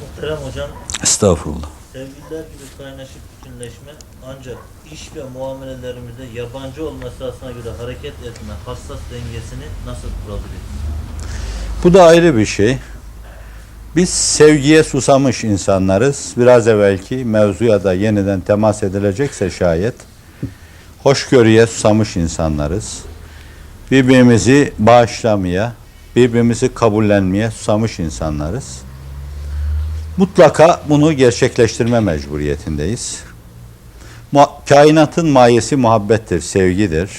Muhterem hocam, Estağfurullah. sevgililer gibi kaynaşıp bütünleşme ancak iş ve muamelelerimizde yabancı olma esasına göre hareket etme hassas dengesini nasıl kurabiliriz? Bu da ayrı bir şey. Biz sevgiye susamış insanlarız. Biraz evvelki mevzuya da yeniden temas edilecekse şayet hoşgörüye susamış insanlarız. Birbirimizi bağışlamaya, birbirimizi kabullenmeye susamış insanlarız. Mutlaka bunu gerçekleştirme mecburiyetindeyiz. Kainatın mayesi muhabbettir, sevgidir.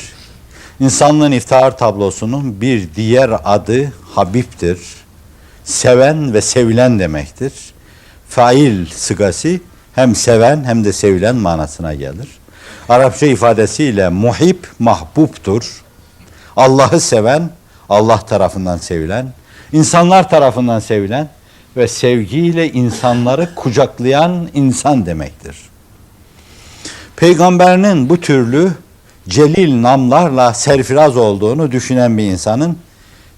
İnsanlığın iftihar tablosunun bir diğer adı Habib'tir. Seven ve sevilen demektir. Fail sıgası hem seven hem de sevilen manasına gelir. Arapça ifadesiyle muhib mahbubtur. Allah'ı seven, Allah tarafından sevilen, insanlar tarafından sevilen ve sevgiyle insanları kucaklayan insan demektir. Peygamberinin bu türlü celil namlarla serfiraz olduğunu düşünen bir insanın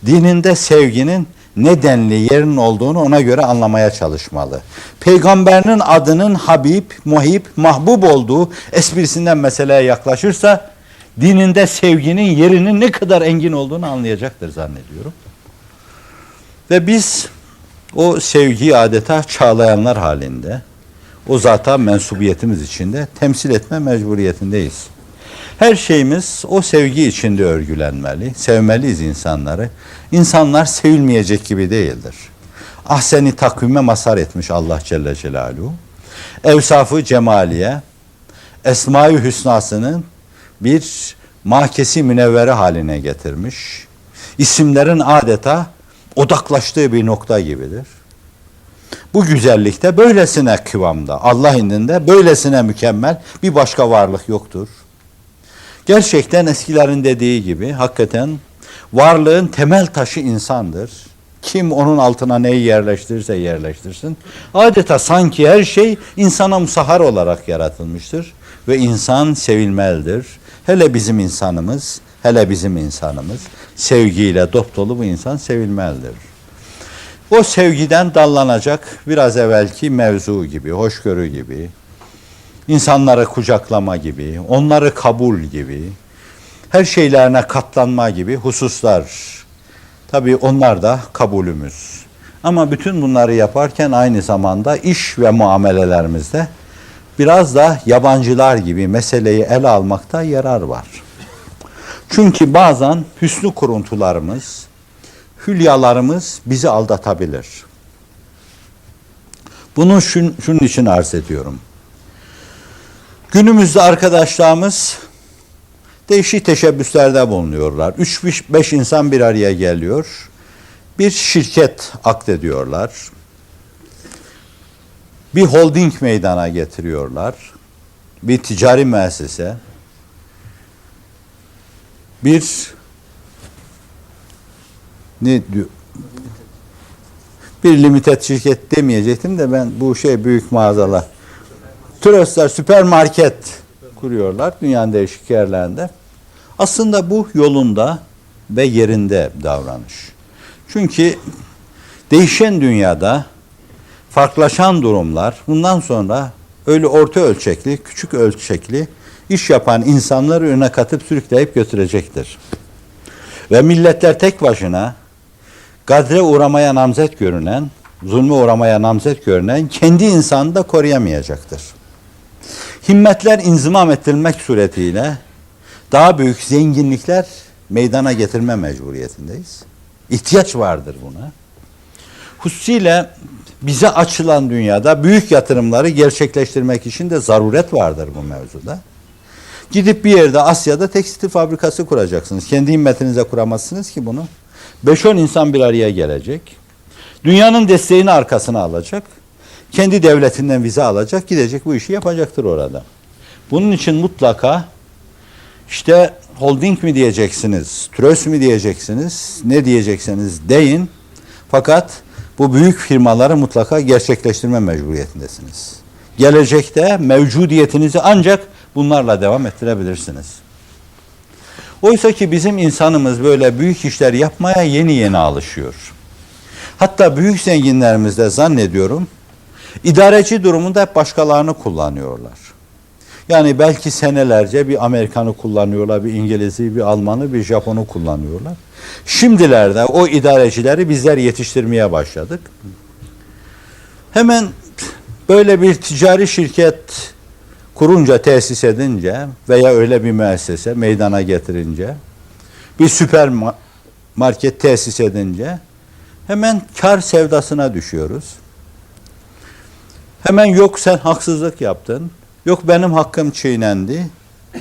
dininde sevginin nedenli yerinin olduğunu ona göre anlamaya çalışmalı. Peygamberinin adının Habib, Muhib, Mahbub olduğu esprisinden meseleye yaklaşırsa dininde sevginin yerinin ne kadar engin olduğunu anlayacaktır zannediyorum. Ve biz o sevgiyi adeta çağlayanlar halinde o zata mensubiyetimiz içinde temsil etme mecburiyetindeyiz. Her şeyimiz o sevgi içinde örgülenmeli. Sevmeliyiz insanları. İnsanlar sevilmeyecek gibi değildir. Ahseni takvime mazhar etmiş Allah Celle Celaluhu. Evsafı cemaliye, Esma-i Hüsna'sının bir mahkesi münevvere haline getirmiş. İsimlerin adeta odaklaştığı bir nokta gibidir. Bu güzellikte böylesine kıvamda, Allah indinde böylesine mükemmel bir başka varlık yoktur. Gerçekten eskilerin dediği gibi hakikaten varlığın temel taşı insandır. Kim onun altına neyi yerleştirirse yerleştirsin. Adeta sanki her şey insana musahhar olarak yaratılmıştır. Ve insan sevilmelidir. Hele bizim insanımız, hele bizim insanımız sevgiyle dop dolu bu insan sevilmelidir. O sevgiden dallanacak biraz evvelki mevzu gibi, hoşgörü gibi, insanları kucaklama gibi, onları kabul gibi, her şeylerine katlanma gibi hususlar. Tabii onlar da kabulümüz. Ama bütün bunları yaparken aynı zamanda iş ve muamelelerimizde biraz da yabancılar gibi meseleyi ele almakta yarar var. Çünkü bazen hüsnü kuruntularımız, hülyalarımız bizi aldatabilir. Bunu şun, şunun için arz ediyorum. Günümüzde arkadaşlarımız değişik teşebbüslerde bulunuyorlar. 3-5 insan bir araya geliyor. Bir şirket akdediyorlar. Bir holding meydana getiriyorlar. Bir ticari müessese. Bir ne diyor? Bir limited şirket demeyecektim de ben bu şey büyük mağazalar. Türöstler süpermarket kuruyorlar dünyanın değişik yerlerinde. Aslında bu yolunda ve yerinde davranış. Çünkü değişen dünyada farklılaşan durumlar bundan sonra öyle orta ölçekli, küçük ölçekli iş yapan insanları önüne katıp sürükleyip götürecektir. Ve milletler tek başına gadre uğramaya namzet görünen, zulme uğramaya namzet görünen kendi insanını da koruyamayacaktır. Himmetler inzimam ettirilmek suretiyle daha büyük zenginlikler meydana getirme mecburiyetindeyiz. İhtiyaç vardır buna. Hususiyle bize açılan dünyada büyük yatırımları gerçekleştirmek için de zaruret vardır bu mevzuda. Gidip bir yerde Asya'da tekstil fabrikası kuracaksınız. Kendi himmetinize kuramazsınız ki bunu. 5-10 insan bir araya gelecek. Dünyanın desteğini arkasına alacak. Kendi devletinden vize alacak, gidecek bu işi yapacaktır orada. Bunun için mutlaka işte holding mi diyeceksiniz, trös mü diyeceksiniz, ne diyecekseniz deyin. Fakat bu büyük firmaları mutlaka gerçekleştirme mecburiyetindesiniz. Gelecekte mevcudiyetinizi ancak bunlarla devam ettirebilirsiniz. Oysa ki bizim insanımız böyle büyük işler yapmaya yeni yeni alışıyor. Hatta büyük zenginlerimiz de zannediyorum İdareci durumunda hep başkalarını kullanıyorlar. Yani belki senelerce bir Amerikanı kullanıyorlar, bir İngiliz'i, bir Almanı, bir Japon'u kullanıyorlar. Şimdilerde o idarecileri bizler yetiştirmeye başladık. Hemen böyle bir ticari şirket kurunca, tesis edince veya öyle bir müessese meydana getirince, bir süpermarket tesis edince hemen kar sevdasına düşüyoruz. Hemen yok sen haksızlık yaptın, yok benim hakkım çiğnendi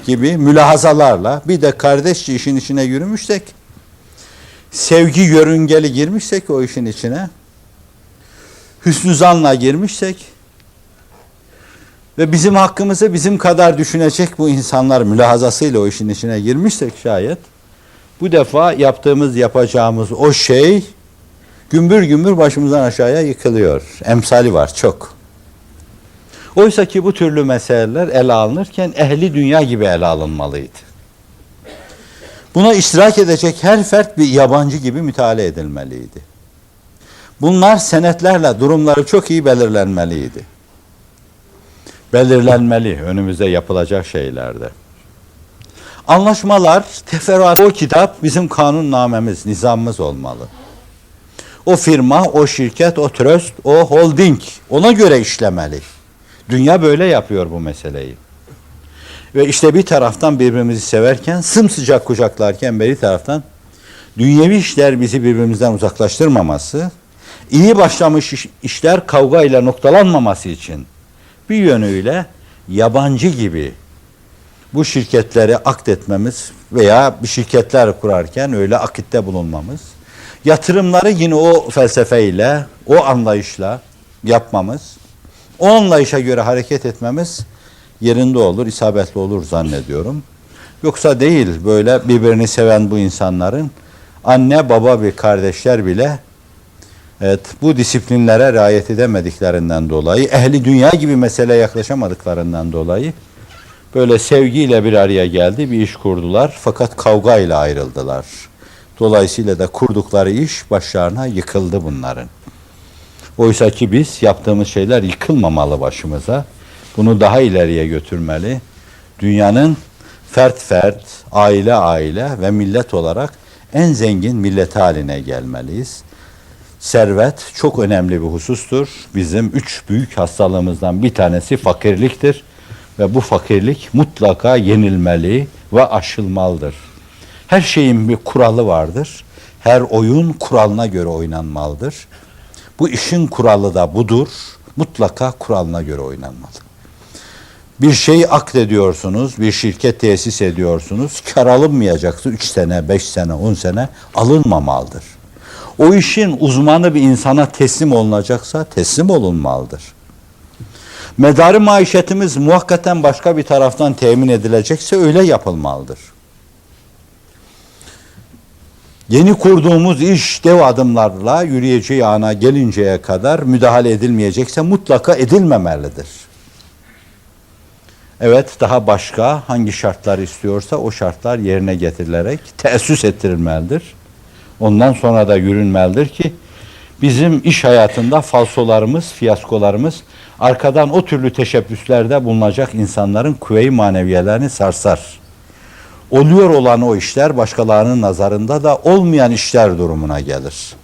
gibi mülahazalarla bir de kardeşçe işin içine yürümüşsek, sevgi yörüngeli girmişsek o işin içine, hüsnü zanla girmişsek ve bizim hakkımızı bizim kadar düşünecek bu insanlar mülahazasıyla o işin içine girmişsek şayet, bu defa yaptığımız yapacağımız o şey gümbür gümbür başımızdan aşağıya yıkılıyor. Emsali var çok. Oysa ki bu türlü meseleler ele alınırken ehli dünya gibi ele alınmalıydı. Buna iştirak edecek her fert bir yabancı gibi müteala edilmeliydi. Bunlar senetlerle durumları çok iyi belirlenmeliydi. Belirlenmeli önümüzde yapılacak şeylerde. Anlaşmalar, teferruat, o kitap bizim kanunnamemiz, nizamımız olmalı. O firma, o şirket, o trust, o holding ona göre işlemeli. Dünya böyle yapıyor bu meseleyi. Ve işte bir taraftan birbirimizi severken, sımsıcak kucaklarken bir taraftan dünyevi işler bizi birbirimizden uzaklaştırmaması, iyi başlamış iş- işler kavgayla noktalanmaması için bir yönüyle yabancı gibi bu şirketleri akdetmemiz veya bir şirketler kurarken öyle akitte bulunmamız, yatırımları yine o felsefeyle, o anlayışla yapmamız, o anlayışa göre hareket etmemiz yerinde olur, isabetli olur zannediyorum. Yoksa değil böyle birbirini seven bu insanların anne baba ve kardeşler bile evet bu disiplinlere riayet edemediklerinden dolayı, ehli dünya gibi mesele yaklaşamadıklarından dolayı böyle sevgiyle bir araya geldi, bir iş kurdular fakat kavgayla ayrıldılar. Dolayısıyla da kurdukları iş başlarına yıkıldı bunların. Oysa ki biz yaptığımız şeyler yıkılmamalı başımıza. Bunu daha ileriye götürmeli. Dünyanın fert fert, aile aile ve millet olarak en zengin millet haline gelmeliyiz. Servet çok önemli bir husustur. Bizim üç büyük hastalığımızdan bir tanesi fakirliktir. Ve bu fakirlik mutlaka yenilmeli ve aşılmalıdır. Her şeyin bir kuralı vardır. Her oyun kuralına göre oynanmalıdır. Bu işin kuralı da budur. Mutlaka kuralına göre oynanmalı. Bir şeyi akdediyorsunuz, bir şirket tesis ediyorsunuz. Kar alınmayacaksa 3 sene, 5 sene, 10 sene alınmamalıdır. O işin uzmanı bir insana teslim olunacaksa teslim olunmalıdır. Medarı maişetimiz muhakkaten başka bir taraftan temin edilecekse öyle yapılmalıdır. Yeni kurduğumuz iş dev adımlarla yürüyeceği ana gelinceye kadar müdahale edilmeyecekse mutlaka edilmemelidir. Evet daha başka hangi şartlar istiyorsa o şartlar yerine getirilerek teessüs ettirilmelidir. Ondan sonra da yürünmelidir ki bizim iş hayatında falsolarımız, fiyaskolarımız arkadan o türlü teşebbüslerde bulunacak insanların kuvve-i maneviyelerini sarsar. Oluyor olan o işler başkalarının nazarında da olmayan işler durumuna gelir.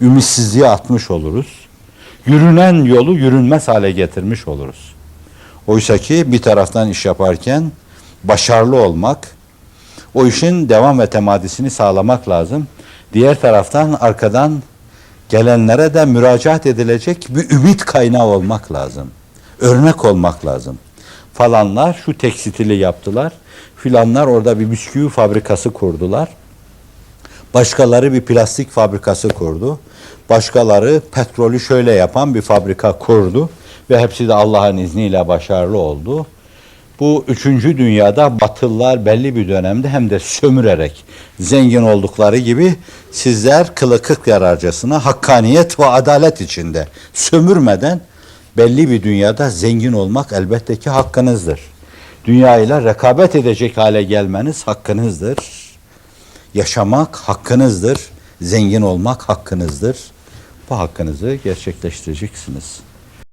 Ümitsizliğe atmış oluruz. Yürünen yolu yürünmez hale getirmiş oluruz. Oysa ki bir taraftan iş yaparken başarılı olmak, o işin devam ve temadisini sağlamak lazım. Diğer taraftan arkadan gelenlere de müracaat edilecek bir ümit kaynağı olmak lazım. Örnek olmak lazım. Falanlar şu tekstili yaptılar. Filanlar orada bir bisküvi fabrikası kurdular. Başkaları bir plastik fabrikası kurdu. Başkaları petrolü şöyle yapan bir fabrika kurdu. Ve hepsi de Allah'ın izniyle başarılı oldu. Bu üçüncü dünyada Batılılar belli bir dönemde hem de sömürerek zengin oldukları gibi sizler kılı kırk yararcasına hakkaniyet ve adalet içinde sömürmeden belli bir dünyada zengin olmak elbette ki hakkınızdır. Dünya ile rekabet edecek hale gelmeniz hakkınızdır. Yaşamak hakkınızdır. Zengin olmak hakkınızdır. Bu hakkınızı gerçekleştireceksiniz.